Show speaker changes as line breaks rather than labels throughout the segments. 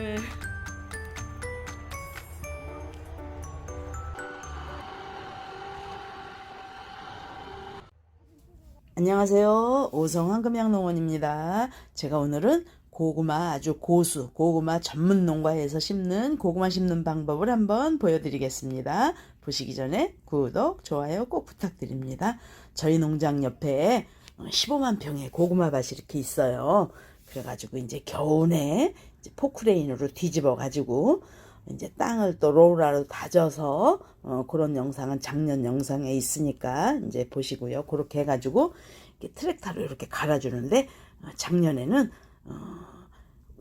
예.
안녕하세요. 오성 황금향농원입니다. 제가 오늘은 고구마 아주 고수, 고구마 전문 농가에서 심는 고구마 심는 방법을 한번 보여드리겠습니다. 보시기 전에 구독, 좋아요 꼭 부탁드립니다. 저희 농장 옆에 15만 평의 고구마 밭이 이렇게 있어요. 그래가지고 이제 겨우내 이제 포크레인으로 뒤집어 가지고 이제 땅을 또 로라로 다져서 어, 그런 영상은 작년 영상에 있으니까 이제 보시고요. 그렇게 해가지고 이렇게 트랙터로 이렇게 갈아주는데 어, 작년에는 어,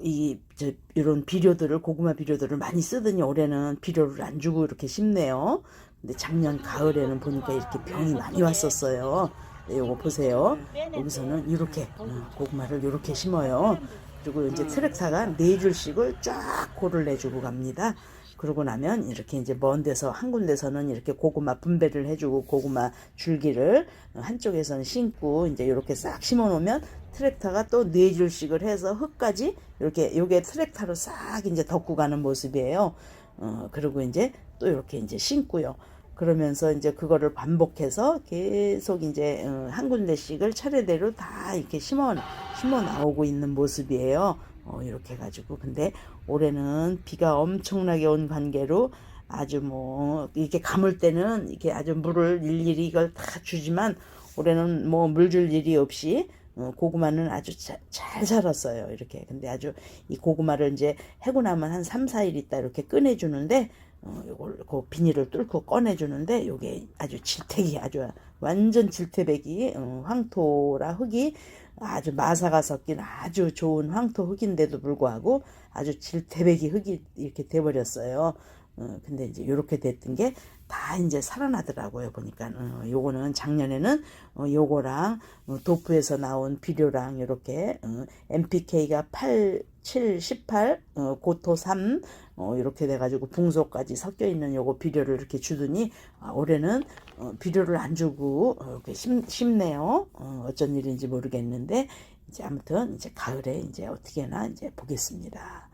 이, 저, 이런 비료들을, 고구마 비료들을 많이 쓰더니 올해는 비료를 안 주고 이렇게 심네요. 근데 작년 가을에는 보니까 이렇게 병이 많이 왔었어요. 네, 요거 보세요. 여기서는 이렇게 어, 고구마를 이렇게 심어요. 그리고 이제 트랙터가 네 줄씩을 쫙 고를 내주고 갑니다. 그러고 나면 이렇게 이제 먼 데서 한 군데서는 이렇게 고구마 분배를 해주고 고구마 줄기를 한쪽에서는 심고 이제 이렇게 싹 심어 놓으면 트랙터가 또 네 줄씩을 해서 흙까지 이렇게 요게 트랙터로 싹 이제 덮고 가는 모습이에요. 어, 그리고 이제 또 이렇게 이제 심고요. 그러면서 이제 그거를 반복해서 계속 이제 어, 한 군데씩을 차례대로 다 이렇게 심어 심어 나오고 있는 모습이에요. 어, 이렇게 해가지고 근데 올해는 비가 엄청나게 온 관계로 아주 뭐 이렇게 감을 때는 이렇게 아주 물을 일일이 이걸 다 주지만 올해는 뭐 물 줄 일이 없이 어, 고구마는 아주 자, 잘 자랐어요. 이렇게. 근데 아주 이 고구마를 이제 해고 나면 한 3, 4일 있다 이렇게 꺼내주는데, 어, 요걸, 그 비닐을 뚫고 꺼내주는데, 요게 아주 질택이 아주 완전 질태백이, 어, 황토라 흙이 아주 마사가 섞인 아주 좋은 황토 흙인데도 불구하고 아주 질태백이 흙이 이렇게 돼버렸어요. 어, 근데 이제 요렇게 됐던 게 다 이제 살아나더라고요. 보니까, 어, 요거는 작년에는, 어, 요거랑, 어, 도프에서 나온 비료랑 요렇게, 어, NPK가 8, 7, 18, 어, 고토 3, 어, 이렇게 돼가지고 붕소까지 섞여 있는 요거 비료를 이렇게 주더니, 아, 올해는, 어, 비료를 안 주고, 어, 이렇게 심, 심네요. 어, 어쩐 일인지 모르겠는데, 이제 아무튼, 이제 가을에 이제 어떻게나 이제 보겠습니다.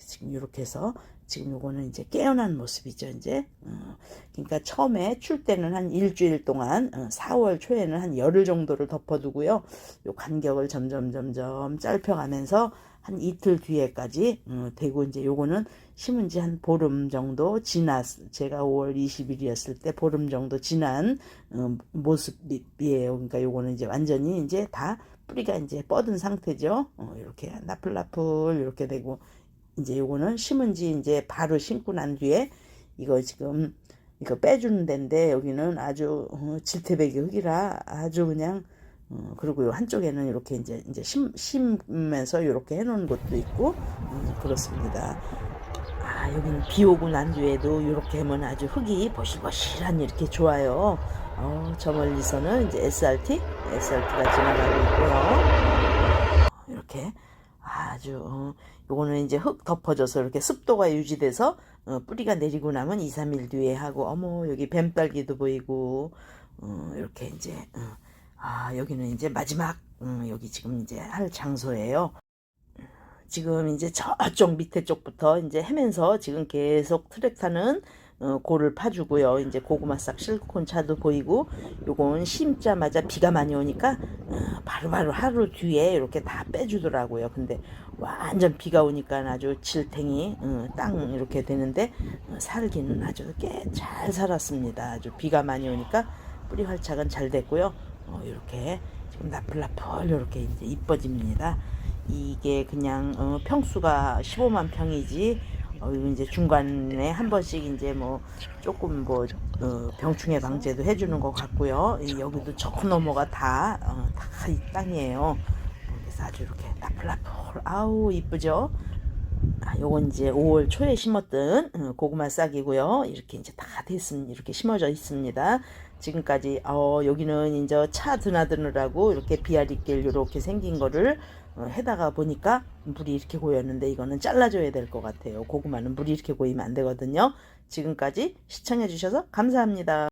지금 이렇게 해서 지금 요거는 이제 깨어난 모습이죠 이제. 어, 그러니까 처음에 출 때는 한 일주일 동안 어, 4월 초에는 한 열흘 정도를 덮어두고요. 요 간격을 점점 점점 짧혀가면서 한 이틀 뒤에까지 어, 되고 이제 요거는 심은 지 한 보름 정도 지났 제가 5월 20일이었을 때 보름 정도 지난 어, 모습이에요. 그러니까 요거는 이제 완전히 이제 다 뿌리가 이제 뻗은 상태죠. 어, 이렇게 나풀나풀 이렇게 되고 이제 요거는 심은 지 이제 바로 심고 난 뒤에 이거 지금 이거 빼주는 데인데 여기는 아주 어, 질태백이 흙이라 아주 그냥 어, 그리고 요 한쪽에는 이렇게 이제 이제 심, 심면서 이렇게 해놓은 것도 있고 음, 그렇습니다. 아 여기는 비 오고 난 뒤에도 이렇게 하면 아주 흙이 보실보실한 이렇게 좋아요. 어, 저 멀리서는 이제 SRT, SRT가 지나가고 있고요. 이렇게 아주 어, 요거는 이제 흙 덮어져서 이렇게 습도가 유지돼서 어, 뿌리가 내리고 나면 2, 3일 뒤에 하고 어머 여기 뱀딸기도 보이고 어, 이렇게 이제 어, 아 여기는 이제 마지막 음, 여기 지금 이제 할 장소예요. 지금 이제 저쪽 밑에 쪽부터 이제 헤면서 지금 계속 트랙터는 어, 골을 파주고요. 이제 고구마 싹 실리콘 차도 보이고 요건 심자마자 비가 많이 오니까 어, 바로바로 하루 뒤에 이렇게 다 빼주더라고요. 근데 완전 비가 오니까 아주 질탱이 어, 땅 이렇게 되는데 어, 살기는 아주 꽤 잘 살았습니다. 아주 비가 많이 오니까 뿌리 활착은 잘 됐고요. 어, 이렇게 지금 나풀나풀 이렇게 이제 이뻐집니다. 이게 그냥 어, 평수가 15만 평이지 어, 이제 중간에 한 번씩 이제 뭐 조금 뭐 어, 병충해 방제도 해주는 것 같고요. 이 여기도 저 너머가 다 어, 다이 땅이에요. 그래서 아주 이렇게 나풀나풀 아우 이쁘죠? 아, 요건 이제 5월 초에 심었던 어, 고구마 싹이고요. 이렇게 이제 다 됐습니다. 이렇게 심어져 있습니다. 지금까지 어, 여기는 이제 차 드나드느라고 이렇게 비아리길 이렇게 생긴 거를 어, 해다가 보니까 물이 이렇게 고였는데 이거는 잘라줘야 될 것 같아요. 고구마는 물이 이렇게 고이면 안 되거든요. 지금까지 시청해 주셔서 감사합니다.